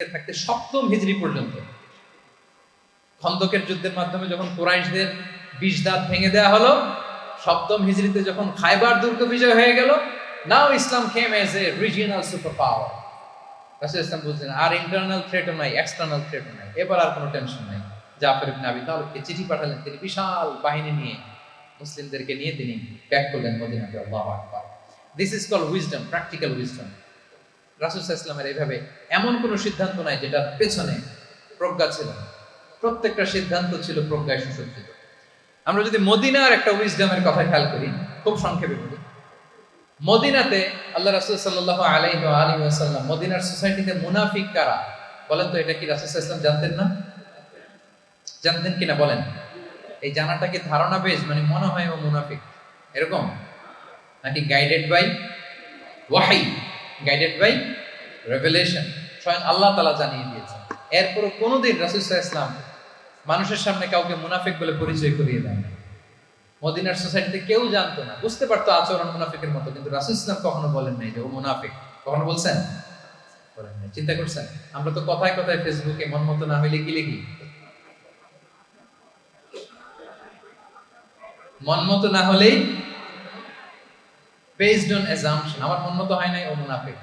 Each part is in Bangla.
থাকতে সপ্তম হিজরি পর্যন্ত। খন্দকের যুদ্ধের মাধ্যমে যখন কুরাইশদের বিষ দাঁত ভেঙে দেওয়া হলো, সপ্তম হিজরিতে যখন খাইবার দুর্গ বিজয় হয়ে গেল, now Islam came as a regional super power রাসূল ইসলাম বুঝলেন আর ইন্টারনাল থ্রেটও নাই এক্সটার্নাল থ্রেটও নাই। এবার আর কোনো টেনশন নেই। জাফর ইবনে আবি চিঠি পাঠালেন তিনি বিশাল বাহিনী নিয়ে। মুসলিমদেরকে নিয়ে তিনি ব্যাক করলেন মদিনাতে, আল্লাহু আকবার। This is call wisdom practical wisdom রাসুল ইসলামের এইভাবে এমন কোনো সিদ্ধান্ত নাই যেটার পেছনে প্রজ্ঞা ছিল। প্রত্যেকটা সিদ্ধান্ত ছিল প্রজ্ঞায় সুসজ্জিত। আমরা যদি মদিনার একটা উইজডমের কথা খেয়াল করি, খুব সংক্ষেপে বলি। মদিনাতে আল্লাহ রাসুল সাল্লাহ আলাইহি আলী আসাল্লাম মদিনার সোসাইটিতে মুনাফিক কারা? বলেন তো, এটা কি রাসুল ইসলাম জানতেন না? জানতেন কিনা বলেন? এই জানাটা কি ধারণা বেশ মানে মনে হয় ও মুনাফিক। এরকম? নাকি গাইডেড বাই ওয়াহাই গাইডেড বাই রেভেলেশন স্বয়ং আল্লাহ তালা জানিয়ে দিয়েছেন। এরপরও কোনোদিন রাসুসাহ ইসলাম মানুষের সামনে কাউকে মুনাফিক বলে পরিচয় করিয়ে দেয় না মদিনার সোসাইটিতে কেউ জানতো না, বুঝতে পারতো আচরণ মুনাফিকের মতো, কিন্তু রাসুল ইসলাম কখনো বলেন নাই যে ও মুনাফিক। কখনো বলছেন? চিন্তা করছেন? আমরা তো কথায় কথায় ফেসবুকে মন মতো না হইলে কি লিখি? মন মতো না হলেই বেসড অন অ্যাজাম্পশন আমার মন মতো হয় নাই, ও মুনাফিক।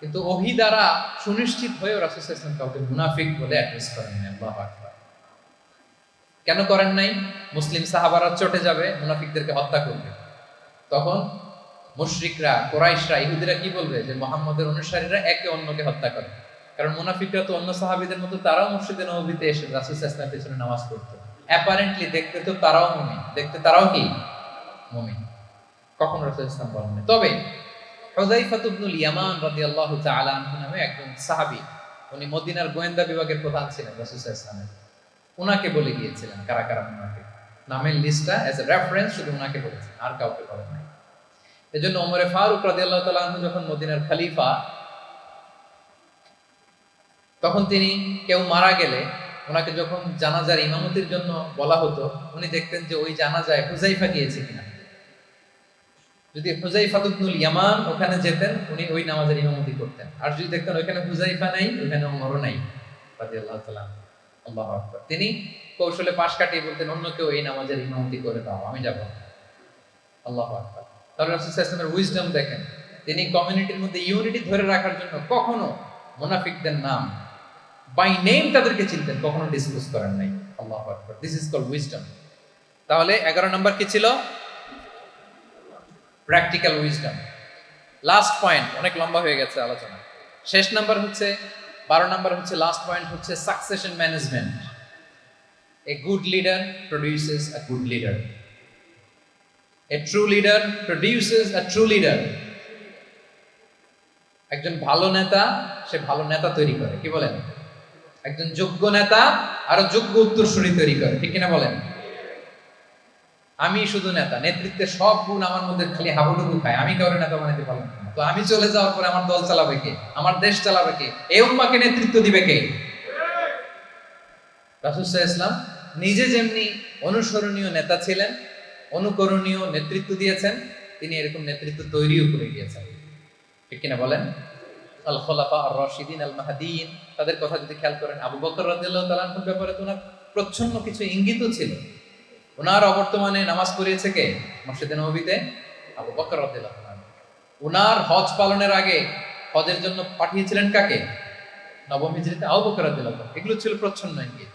কিন্তু ওহি দ্বারা সুনিশ্চিত হয়েও রাসুল ইসলাম কাউকে মুনাফিক বলে অ্যাড্রেস করেন নাই। আল্লাহ আকবার। কেন করেন নাই? মুসলিম সাহাবারা চটে যাবে, মুনাফিকদেরকে হত্যা করবে। তখন মুশরিকরা, কোরাইশরা, ইহুদিরা কি বলবে? যে মোহাম্মদের অনুসারীরা একে অন্যকে হত্যা করে। কারণ মুনাফিকরা তো অন্য সাহাবিদের মতো তারাও মসজিদে নবীতে এসে রাসুল ইসলামের পেছনে নামাজ পড়তো। অ্যাপারেন্টলি দেখতে তো তারাও মুমিন। দেখতে তারাও কি? মুমিন। কখন রাসূল ইসলাম বলেন না। তবে ইয়ামান আনহু নামে একজন উনি মদিনার গোয়েন্দা বিভাগের প্রধান ছিলেন রাসূল ইসলামের বলে গিয়েছিলেন, কারা কারা নামের লিস্টটা অ্যাজ এ রেফারেন্স শুধু বলেছেন, আর কাউকে বলেন নাই ওমরে ফারুক যখন মদিনার খলিফা, তখন তিনি কেউ মারা গেলে ওনাকে যখন জানাজার ইমামতির জন্য বলা হতো, উনি দেখতেন যে ওই জানাজায় হুজাইফা গিয়েছে কিনা। যদি হুজাইফা ইবনুল ইয়ামান ওখানে যেতেন, উনি ওই নামাজের ইমামতি করতেন। আর যদি দেখতেন ওইখানে হুজাইফা নাই, ওইখানে ওমরও নাই, রাদিয়াল্লাহু তাআলা আল্লাহু আকবার। তিনি কৌশলে পাশ কাটিয়ে বলতেন, অন্য কেউ এই নামাজের ইমামতি করে দাও, আমি যাব আল্লাহু আকবার। তাহলে রাসূল সাল্লাল্লাহু উইজডম দেখেন। তিনি কমিউনিটির মধ্যে ইউনিটি ধরে রাখার জন্য কখনো মুনাফিকদের নাম, বাই নেম তাদেরকে চিনতেন, কখনো ডিসক্লোজ করেন নাই। আল্লাহু আকবার। দিস ইজ কল উইজডম তাহলে এগারো নম্বর কি ছিল? প্র্যাকটিক্যাল উইজডম লাস্ট পয়েন্ট অনেক লম্বা হয়ে গেছে আলোচনা। শেষ নাম্বার হচ্ছে, বারো নাম্বার হচ্ছে লাস্ট পয়েন্ট হচ্ছে succession management a good leader produces a good leader a true leader produces a true leader একজন ভালো নেতা, সে ভালো নেতা তৈরি করে, কি বলেন? একজন যোগ্য নেতা আরও যোগ্য উত্তরসূরি তৈরি করে, ঠিক কিনা বলেন? আমি শুধু নেতা নেতৃত্বের সব গুণ আমার মধ্যে খালি হাবুডুবু খায়। আমি কাউরে নেতা বানাতে পারলাম তো আমি চলে যাওয়ার পরে আমার দল চালাবে কে? আমার দেশ চালাবে কে? এই উম্মাকে নেতৃত্ব দিবে কে? রাসুসাহ ইসলাম নিজে যেমনি অনুসরণীয় নেতা ছিলেন, অনুকরণীয় নেতৃত্ব দিয়েছেন, তিনি এরকম নেতৃত্ব তৈরিও করে গিয়েছেন। ঠিক কিনা বলেন? আল খোলাফা আর রশিদিন আল মাহাদিন তাদের কথা যদি খেয়াল করেন, আবু বকর রাদিয়াল্লাহু তাআলার ব্যাপারে তো প্রচ্ছন্ন কিছু ইঙ্গিতও ছিল। ওনার অবর্তমানে নামাজ পড়িয়েছে কে? মসজিদে নবীতে? আবু বকর ওনার হজ পালনের আগে হজের জন্য পাঠিয়েছিলেন কাকে? নবম হিজরিতে আবু বকর এগুলো ছিল প্রচ্ছন্ন ইঙ্গিত।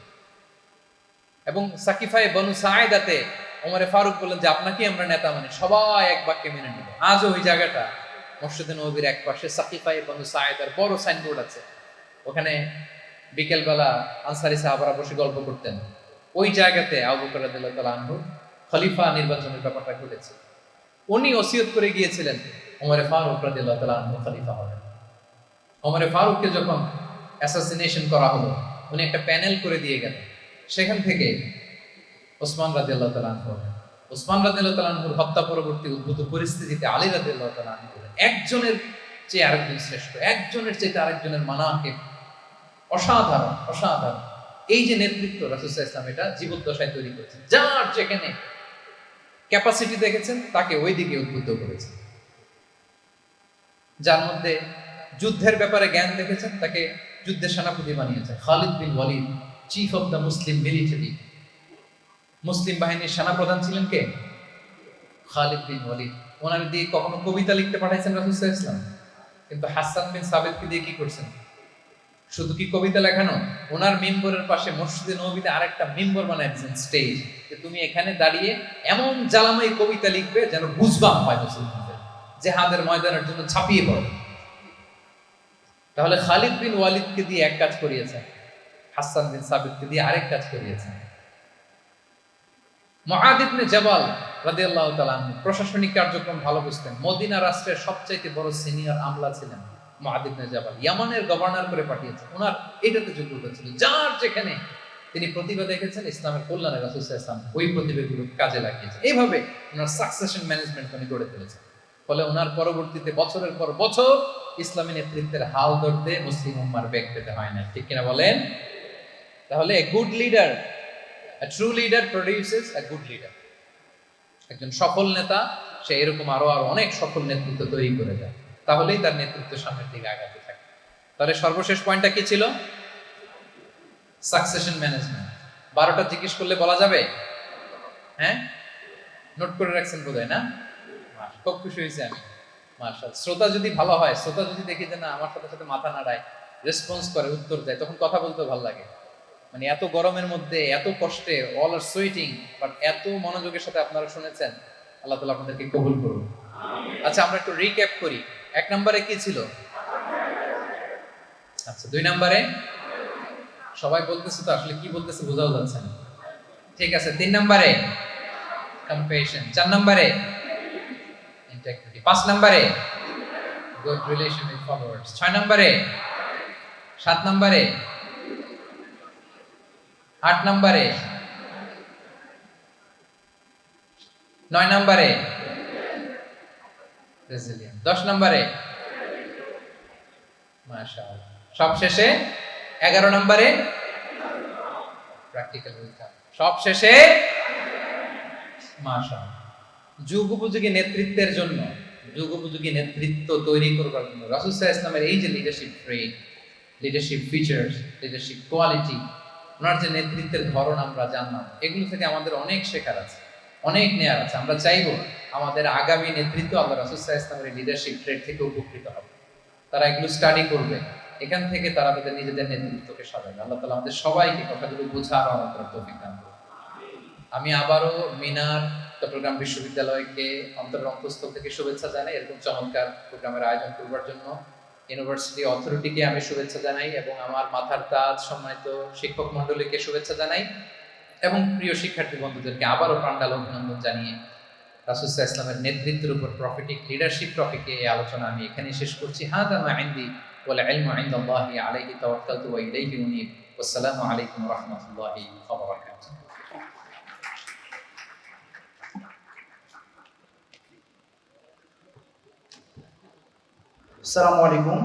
এবং সাকিফায়ে বনু সায়েদাতে ওমরে ফারুক বললেন যে আপনাকে আমরা নেতা মানে। সবাই এক বাক্যে মেনে নেব। আজও ওই জায়গাটা, মসজিদে নবীর এক পাশে সাকিফায়ে বনু সায়েদার বড় সাইনবোর্ড আছে। ওখানে বিকেলবেলা আনসারি সাহাবারা বসে গল্প করতেন। ওই জায়গাতে আবু বকর রাদিয়াল্লাহু তাআলা আনহু খলিফা নির্বাচনের ব্যাপারটা ঘটেছে উনি ওসিয়ত করে গিয়েছিলেন, ওমরে ফারুক আনহু খলিফা হবেন ওমরে ফারুককে যখন অ্যাসাসিনেশন করা হলো, উনি একটা প্যানেল করে দিয়ে গেলেন সেখান থেকে ওসমান আনহু হলেন। ওসমান রাদিয়াল্লাহু তাআলা আনহুর হত্যা পরবর্তী উদ্ভূত পরিস্থিতিতে আলী আনহু হলেন। একজনের চেয়ে আরেকজন শ্রেষ্ঠ, একজনের চেয়ে আরেকজনের মানাকে অসাধারণ অসাধারণ এই যে নেতৃত্ব রাসুসাহ ইসলাম এটা জীবদ্দশায় তৈরি করেছেন যার যেখানে ক্যাপাসিটি দেখেছেন, তাকে ওই দিকে উদ্বুদ্ধ করেছেন যার মধ্যে যুদ্ধের ব্যাপারে জ্ঞান দেখেছেন, তাকে যুদ্ধের সেনাপতি বানিয়েছে Khalid bin Walid chief of the Muslim military মুসলিম বাহিনীর সেনাপ্রধান ছিলেন কে? খালিদ বিন ওয়ালিদ। ওনার দিয়ে কখনো কবিতা লিখতে পাঠাইছেন রাসুল ইসলাম কিন্তু হাসান বিন সাবেদকে দিয়ে কি করছেন? শুধু কি কবিতা লেখানো? ওনার মেম্বরের পাশে মসজিদে নবীতে আরেকটা মেম্বর বানাইছেন স্টেজ যে তুমি এখানে দাঁড়িয়ে এমন জ্বালাময় কবিতা লিখবে যেন বুঝবাম হয় মুসলিমদের জেহাদের ময়দানের জন্য ছাপিয়ে পড়ে। তাহলে খালিদ বিন ওয়ালিদকে দিয়ে এক কাজ করিয়েছেন, হাসান বিন সাবিদকে দিয়ে আরেক কাজ করিয়েছেন। মুআদ ইবনে জাবাল রাদিয়াল্লাহু তাআলা প্রশাসনিক কার্যক্রম ভালো বুঝতেন। মদিনা রাষ্ট্রের সবচাইতে বড় সিনিয়র আমলা ছিলেন। মুআদ ইবনে জাবাল ইয়ামানের গভর্নর করে পাঠিয়েছেন ওনার এটাতে যোগ্যতা ছিল যার যেখানে তিনি প্রতিভা দেখেছেন, ইসলামের কল্যাণে আলাইহি ওয়াসাল্লাম ওই প্রতিভাগুলো কাজে লাগিয়েছেন। এইভাবে ওনার সাকসেশন ম্যানেজমেন্ট উনি গড়ে তুলেছেন। ফলে ওনার পরবর্তীতে বছরের পর বছর ইসলামী নেতৃত্বের হাল ধরতে মুসলিম উম্মার বেগ পেতে হয় না ঠিক কিনা বলেন? তাহলে good leader true leader produces a good leader. একজন সফল নেতা, সে এরকম আরও আরও অনেক সফল নেতৃত্ব তৈরি করে দেয়। তাহলেই তার নেতৃত্ব সামনের দিকে আগাতে থাকে। তাহলে সর্বশেষ পয়েন্টটা কি ছিল? সাকসেশন ম্যানেজমেন্ট বারোটা জিজ্ঞেস করলে বলা যাবে? হ্যাঁ? নোট করে রাখছেন বোধহয়, না? খুব খুশি হয়েছে আমি। মার্শাল শ্রোতা যদি ভালো হয়, শ্রোতা যদি দেখি যে না, আমার সাথে সাথে মাথা নাড়ায় রেসপন্স করে, উত্তর দেয়, তখন কথা বলতে ভালো লাগে। মানে এত গরমের মধ্যে, এত কষ্টে অল আর সুইটিং বাট এত মনোযোগের সাথে আপনারা শুনেছেন, আল্লাহ তালা আপনাদেরকে কবুল করুন। আচ্ছা আমরা একটু রিক্যাপ করি। এক নম্বরে কি ছিল? আচ্ছা দুই নম্বরে? সবাই বলতেছে তো, আসলে কি বলতেছে বোঝাও যাচ্ছে না। ঠিক আছে, তিন নম্বরে? কম্পেশন চার নম্বরে? ইন্টেগ্রিটি পাঁচ নম্বরে? গুড রিলেশন উইথ ফলোয়ার্স ছয় নম্বরে? সাত নম্বরে? আট নম্বরে? নয় নম্বরে? রেজিলিয়েন্ট দশ নম্বরে? সব শেষে এগারো নম্বরে? প্র্যাকটিক্যাল উইলকাম সব শেষে মাশাআল্লাহ। যুগ উপযোগী নেতৃত্বের জন্য, যুগ উপযোগী নেতৃত্ব তৈরি করবার জন্য রাসূল ইসলামের এই যে leadership trait leadership features leadership quality ওনার যে নেতৃত্বের ধরন আমরা জানলাম, এগুলো থেকে আমাদের অনেক শেখার আছে। অনেক নেয়ার আছে। আমরা চাইব আমাদের আগামী নেতৃত্ব আল্লাহ রাসুসাহ ইসলামের লিডারশিপ ট্রেড থেকে উপকৃত হবে। তারা এগুলো স্টাডি করবে। এখান থেকে তারা তাদের নিজেদের নেতৃত্বকে সাজাবে। আল্লাহ তালা আমাদের সবাইকে কথাগুলো বোঝার আমার করার তৌফিক দান আমি আবারও মিনার চট্টগ্রাম বিশ্ববিদ্যালয়কে অন্তর অন্তঃস্থল থেকে শুভেচ্ছা জানাই। এরকম চমৎকার প্রোগ্রামের আয়োজন করবার জন্য ইউনিভার্সিটি অথরিটিকে আমি শুভেচ্ছা জানাই এবং আমার মাথার তাজ সম্মানিত শিক্ষক মণ্ডলীকে শুভেচ্ছা জানাই। এবং প্রিয় শিক্ষার্থী বন্ধুদেরকে আবারও প্রাণডাল অভিনন্দন জানিয়ে রাসুসা ইসলামের নেতৃত্বের উপর প্রফিটিক লিডারশিপ টপিকে এই আলোচনা আমি এখানে শেষ করছি। হাদা মা ইনদি ওয়াল ইলমু ইনদাল্লাহি আলাইহি তাওয়াক্কালতু ওয়া ইলাইহি উনীব। ওয়াসসালামু আলাইকুম ওয়া রাহমাতুল্লাহি ওয়া বারাকাতুহু। আসসালামু আলাইকুম।